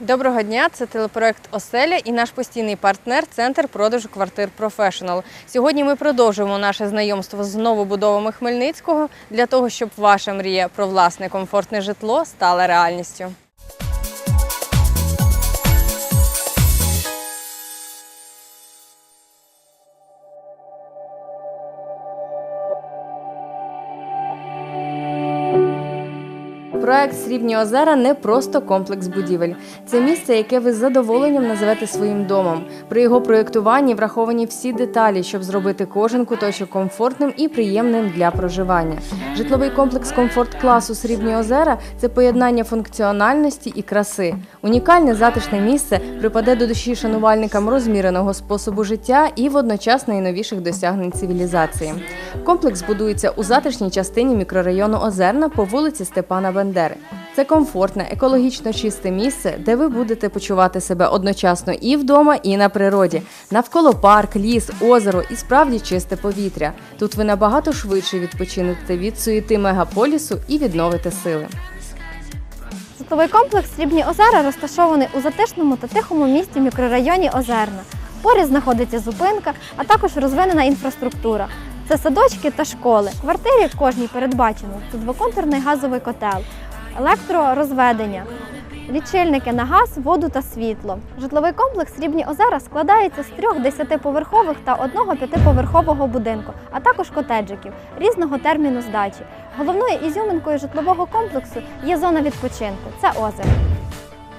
Доброго дня, це телепроект Оселя і наш постійний партнер Центр продажу квартир Professional. Сьогодні ми продовжуємо наше знайомство з новобудовами Хмельницького для того, щоб ваша мрія про власне комфортне житло стала реальністю. Проект Срібні озера не просто комплекс будівель. Це місце, яке ви з задоволенням називете своїм домом. При його проєктуванні враховані всі деталі, щоб зробити кожен куточок комфортним і приємним для проживання. Житловий комплекс комфорт класу Срібні озера це поєднання функціональності і краси. Унікальне затишне місце припаде до душі шанувальникам розміреного способу життя і водночас найновіших досягнень цивілізації. Комплекс будується у затишній частині мікрорайону Озерна по вулиці Степана Бендери. Це комфортне, екологічно чисте місце, де ви будете почувати себе одночасно і вдома, і на природі. Навколо парк, ліс, озеро і справді чисте повітря. Тут ви набагато швидше відпочинете від суєти мегаполісу і відновите сили. Житловий комплекс Срібні озера розташований у затишному та тихому місті мікрорайоні Озерна. Поряд знаходиться зупинка, а також розвинена інфраструктура. Це садочки та школи. В квартирі кожній передбачено це двоконтурний газовий котел, електророзведення, лічильники на газ, воду та світло. Житловий комплекс Срібні озера складається з трьох десятиповерхових та одного п'ятиповерхового будинку, а також котеджиків різного терміну здачі. Головною ізюминкою житлового комплексу є зона відпочинку це озеро.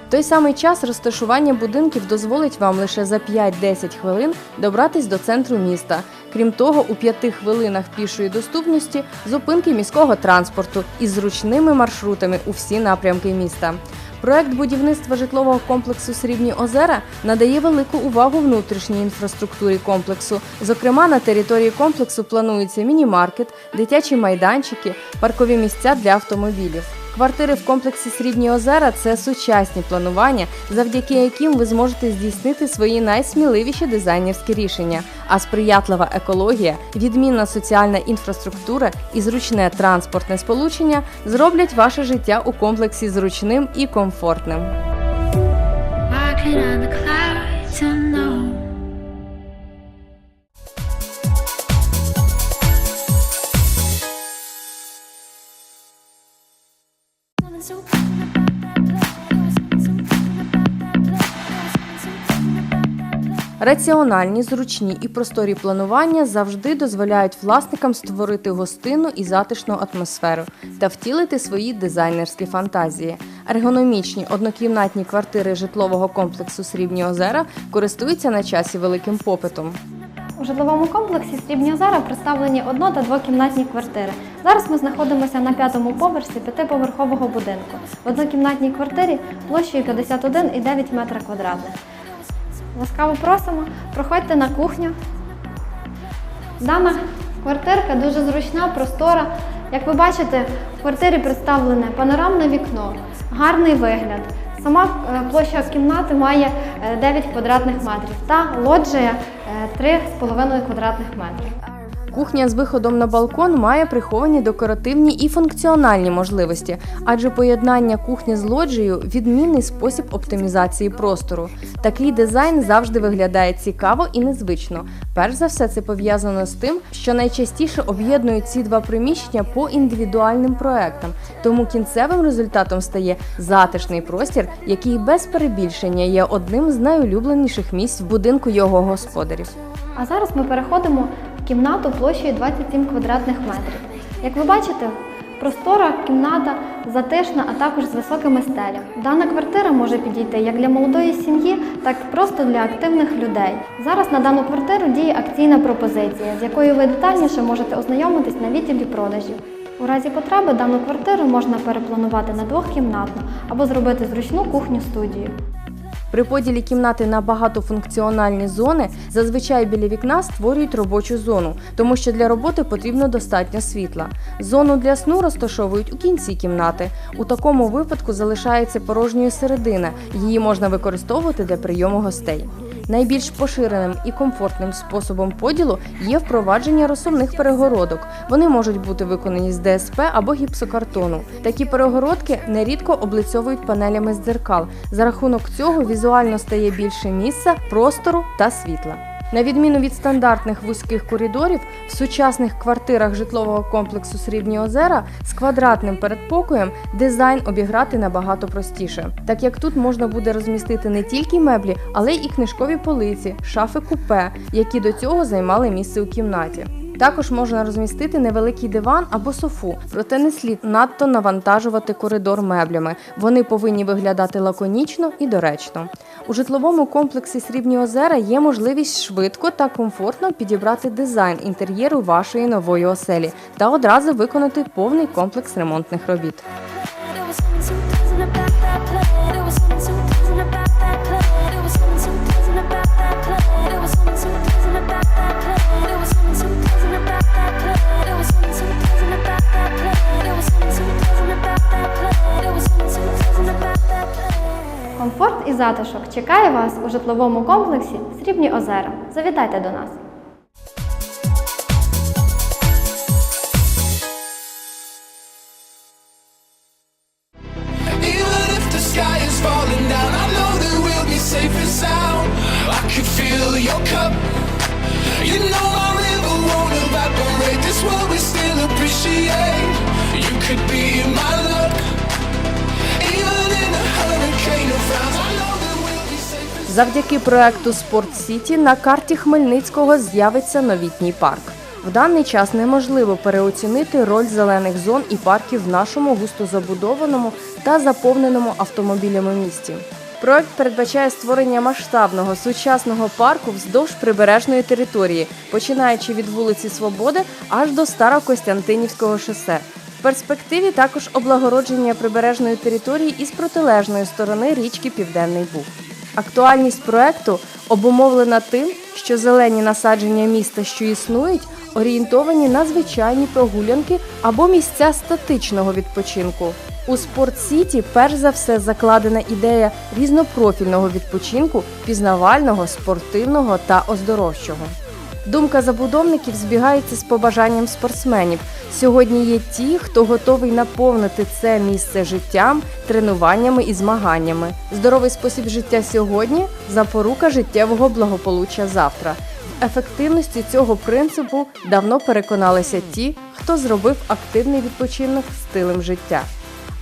Той самий час розташування будинків дозволить вам лише за 5-10 хвилин добратись до центру міста. Крім того, у 5 хвилинах пішої доступності зупинки міського транспорту із зручними маршрутами у всі напрямки міста. Проект будівництва житлового комплексу Срібні озера надає велику увагу внутрішній інфраструктурі комплексу. Зокрема, на території комплексу планується міні-маркет, дитячі майданчики, паркові місця для автомобілів. Квартири в комплексі Срібні озера це сучасні планування, завдяки яким ви зможете здійснити свої найсміливіші дизайнерські рішення. А сприятлива екологія, відмінна соціальна інфраструктура і зручне транспортне сполучення зроблять ваше життя у комплексі зручним і комфортним. Раціональні, зручні і просторі планування завжди дозволяють власникам створити гостинну і затишну атмосферу та втілити свої дизайнерські фантазії. Ергономічні однокімнатні квартири житлового комплексу Срібні озера користуються на часі великим попитом. У житловому комплексі Срібні озера представлені одно- та двокімнатні квартири. Зараз ми знаходимося на п'ятому поверсі п'ятиповерхового будинку. В однокімнатній квартирі площею 51,9 метра квадратних. Ласкаво просимо, проходьте на кухню. Дана квартирка дуже зручна, простора. Як ви бачите, в квартирі представлене панорамне вікно, гарний вигляд. Сама е, площа кімнати має е, 9 квадратних метрів та лоджія е, 3,5 квадратних метрів. Кухня з виходом на балкон має приховані декоративні і функціональні можливості, адже поєднання кухні з лоджією відмінний спосіб оптимізації простору. Такий дизайн завжди виглядає цікаво і незвично. Перш за все, це пов'язано з тим, що найчастіше об'єднують ці два приміщення по індивідуальним проектам. Тому кінцевим результатом стає затишний простір, який без перебільшення є одним з найулюбленіших місць в будинку його господарів. А зараз ми переходимо кімнату площею 27 квадратних метрів. Як ви бачите, простора кімната затишна, а також з високими стелями. Дана квартира може підійти як для молодої сім'ї, так і просто для активних людей. Зараз на дану квартиру діє акційна пропозиція, з якою ви детальніше можете ознайомитись на відділі продажів. У разі потреби дану квартиру можна перепланувати на двохкімнатну або зробити зручну кухню-студію. При поділі кімнати на багатофункціональні зони зазвичай біля вікна створюють робочу зону, тому що для роботи потрібно достатньо світла. Зону для сну розташовують у кінці кімнати. У такому випадку залишається порожньою середина. Її можна використовувати для прийому гостей. Найбільш поширеним і комфортним способом поділу є впровадження розсувних перегородок. Вони можуть бути виконані з ДСП або гіпсокартону. Такі перегородки нерідко облицьовують панелями з дзеркал. За рахунок цього візуально стає більше місця, простору та світла. На відміну від стандартних вузьких коридорів, в сучасних квартирах житлового комплексу Срібні озера з квадратним передпокоєм дизайн обіграти набагато простіше, так як тут можна буде розмістити не тільки меблі, але й книжкові полиці, шафи купе, які до цього займали місце у кімнаті. Також можна розмістити невеликий диван або софу, проте не слід надто навантажувати коридор меблями. Вони повинні виглядати лаконічно і доречно. У житловому комплексі Срібні озера є можливість швидко та комфортно підібрати дизайн інтер'єру вашої нової оселі та одразу виконати повний комплекс ремонтних робіт. Комфорт і затишок чекає вас у житловому комплексі Срібні озера. Завітайте до нас. Завдяки проекту Спорт Сіті на карті Хмельницького з'явиться новітній парк. В даний час неможливо переоцінити роль зелених зон і парків в нашому густо забудованому та заповненому автомобілями місті. Проект передбачає створення масштабного сучасного парку вздовж прибережної території, починаючи від вулиці Свободи аж до Старокостянтинівського шосе. В перспективі також облагородження прибережної території із протилежної сторони річки Південний Буг. Актуальність проекту обумовлена тим, що зелені насадження міста, що існують, орієнтовані на звичайні прогулянки або місця статичного відпочинку. У спортсіті перш за все закладена ідея різнопрофільного відпочинку, пізнавального, спортивного та оздоровчого. Думка забудовників збігається з побажанням спортсменів. Сьогодні є ті, хто готовий наповнити це місце життям, тренуваннями і змаганнями. Здоровий спосіб життя сьогодні запорука життєвого благополуччя завтра. В ефективності цього принципу давно переконалися ті, хто зробив активний відпочинок стилем життя.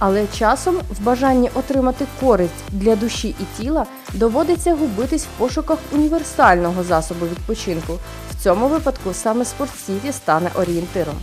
Але часом в бажанні отримати користь для душі і тіла доводиться губитись в пошуках універсального засобу відпочинку. В цьому випадку саме спортсіті стане орієнтиром.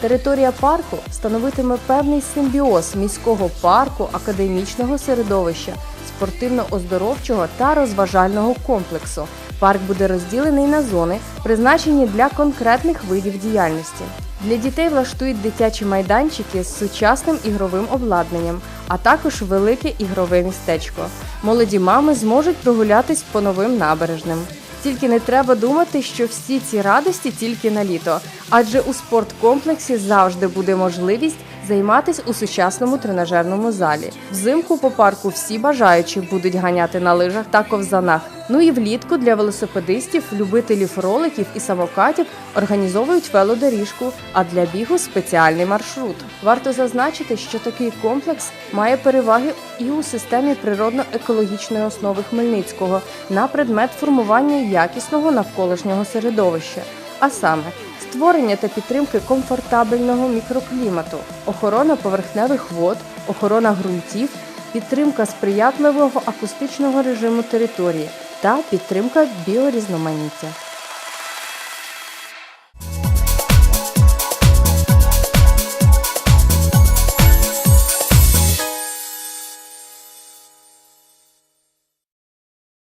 Територія парку становитиме певний симбіоз міського парку, академічного середовища, спортивно-оздоровчого та розважального комплексу. Парк буде розділений на зони, призначені для конкретних видів діяльності. Для дітей влаштують дитячі майданчики з сучасним ігровим обладнанням, а також велике ігрове містечко. Молоді мами зможуть прогулятись по новим набережним. Тільки не треба думати, що всі ці радості тільки на літо, адже у спорткомплексі завжди буде можливість займатися у сучасному тренажерному залі. Взимку по парку всі бажаючі будуть ганяти на лижах та ковзанах. Ну і влітку для велосипедистів, любителів роликів і самокатів організовують велодоріжку, а для бігу спеціальний маршрут. Варто зазначити, що такий комплекс має переваги і у системі природно-екологічної основи Хмельницького на предмет формування якісного навколишнього середовища, а саме створення та підтримки комфортабельного мікроклімату, охорона поверхневих вод, охорона ґрунтів, підтримка сприятливого акустичного режиму території та підтримка біорізноманіття.